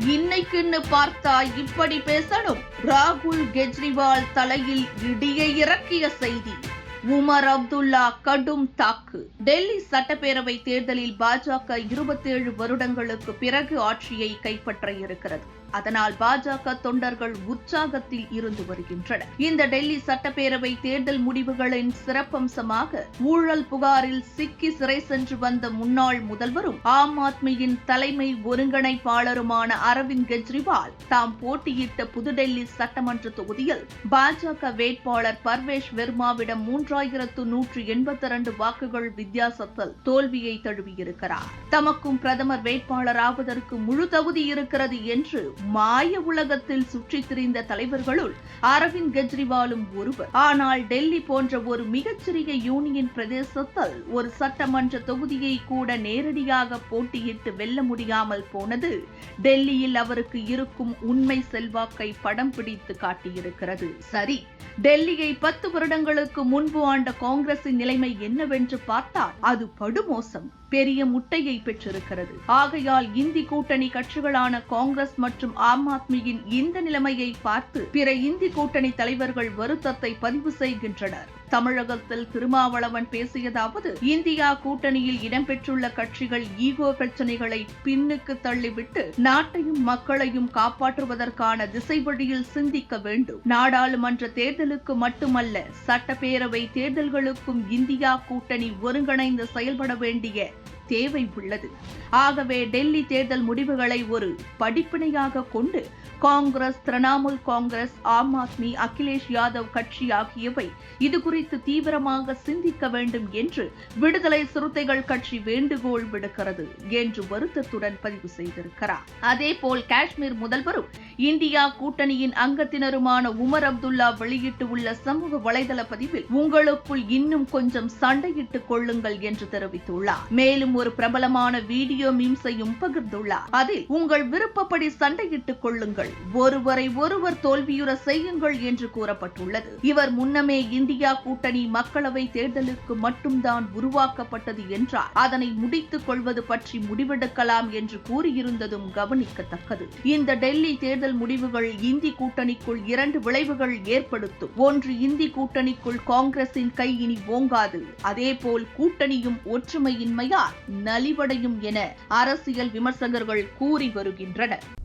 இன்னைக்குன்னு பார்த்தா இப்படி பேசணும். ராகுல் கெஜ்ரிவால் தலையில் இடியை இறக்கிய செய்தி. உமர் அப்துல்லா கடும் தாக்கு. டெல்லி சட்டப்பேரவை தேர்தலில் பாஜக இருபத்தேழு வருடங்களுக்கு பிறகு ஆட்சியை கைப்பற்ற இருக்கிறது. அதனால் பாஜக தொண்டர்கள் உற்சாகத்தில் இருந்து வருகின்றனர். இந்த டெல்லி சட்டப்பேரவை தேர்தல் முடிவுகளின் சிறப்பம்சமாக ஊழல் புகாரில் சிக்கி சிறை சென்று வந்த முன்னாள் முதல்வரும் ஆம் ஆத்மியின் தலைமை ஒருங்கிணைப்பாளருமான அரவிந்த் கெஜ்ரிவால் தாம் போட்டியிட்ட புதுடெல்லி சட்டமன்ற தொகுதியில் பாஜக வேட்பாளர் பர்வேஷ் வெர்மாவிடம் மூன்றாயிரத்து நூற்று எண்பத்தி இரண்டு வாக்குகள் வித்தியாசத்தில் தோல்வியை தழுவியிருக்கிறார். தமக்கும் பிரதமர் வேட்பாளராவதற்கு முழு தகுதி இருக்கிறது என்று மாய உலகத்தில் சுற்றி திரிந்த தலைவர்களுள் அரவிந்த் கெஜ்ரிவாலும் ஒருவர். ஆனால் டெல்லி போன்ற ஒரு மிகச்சிறிய யூனியன் பிரதேசத்தில் ஒரு சட்டமன்ற தொகுதியை கூட நேரடியாக போட்டியிட்டு வெல்ல முடியாமல் போனது டெல்லியில் அவருக்கு இருக்கும் உண்மை செல்வாக்கை படம் பிடித்து காட்டியிருக்கிறது. சரி டெல்லியை பத்து வருடங்களுக்கு முன்பு ஆண்ட காங்கிரசின் நிலைமை என்னவென்று பார்த்தால் அது படுமோசம் பெரிய முட்டையை பெற்றிருக்கிறது. ஆகையால் இந்தி கூட்டணி கட்சிகளான காங்கிரஸ் மற்றும் ஆம் ஆத்மியின் இந்த நிலைமையை பார்த்து பிற இந்தி கூட்டணி தலைவர்கள் வருத்தத்தை பதிவு செய்கின்றனர். தமிழகத்தில் திருமாவளவன் பேசியதாவது இந்தியா கூட்டணியில் இடம்பெற்றுள்ள கட்சிகள் ஈகோ பிரச்சனைகளை பின்னுக்கு தள்ளிவிட்டு நாட்டையும் மக்களையும் காப்பாற்றுவதற்கான திசை வழியில் சிந்திக்க வேண்டும். நாடாளுமன்ற தேர்தலுக்கு மட்டுமல்ல சட்டப்பேரவை தேர்தல்களுக்கும் இந்தியா கூட்டணி ஒருங்கிணைந்து செயல்பட வேண்டிய தேவை உள்ளது ஆகவே டெல்லி தேர்தல் முடிவுகளை ஒரு படிப்பினையாக கொண்டு காங்கிரஸ் திரிணாமுல் காங்கிரஸ் ஆம் ஆத்மி அகிலேஷ் யாதவ் கட்சி ஆகியவை இது குறித்து தீவிரமாக சிந்திக்க வேண்டும் என்று விடுதலை சிறுத்தைகள் கட்சி வேண்டுகோள் விடுக்கிறது என்று வருத்தத்துடன் பதிவு செய்திருக்கிறார். அதேபோல் காஷ்மீர் முதல்வரும் இந்தியா கூட்டணியின் அங்கத்தினருமான உமர் அப்துல்லா வெளியிட்டுள்ள சமூக வலைதள பதிவில் உங்களுக்குள் இன்னும் கொஞ்சம் சண்டையிட்டுக் கொள்ளுங்கள் என்று தெரிவித்துள்ளார். மேலும் ஒரு பிரபலமான வீடியோ மீம்ஸையும் பகிர்ந்துள்ளார். அதில் உங்கள் விருப்பப்படி சண்டையிட்டுக் கொள்ளுங்கள். ஒருவரை ஒருவர் தோல்வியுற செய்யுங்கள் என்று கூறப்பட்டுள்ளது. இவர் முன்னமே இந்தியா கூட்டணி மக்களவை தேர்தலுக்கு மட்டும்தான் உருவாக்கப்பட்டது என்றார். அதனை முடித்துக் கொள்வது பற்றி முடிவெடுக்கலாம் என்று கூறியிருந்ததும் கவனிக்கத்தக்கது. இந்த டெல்லி தேர்தல் முடிவுகள் இந்தி கூட்டணிக்குள் இரண்டு விளைவுகள் ஏற்படுத்தும். ஒன்று இந்தி கூட்டணிக்குள் காங்கிரசின் கை இனி ஓங்காது. அதேபோல் கூட்டணியும் ஒற்றுமையின்மையால் நலிவடையும் என அரசியல் விமர்சகர்கள் கூறி வருகின்றனர்.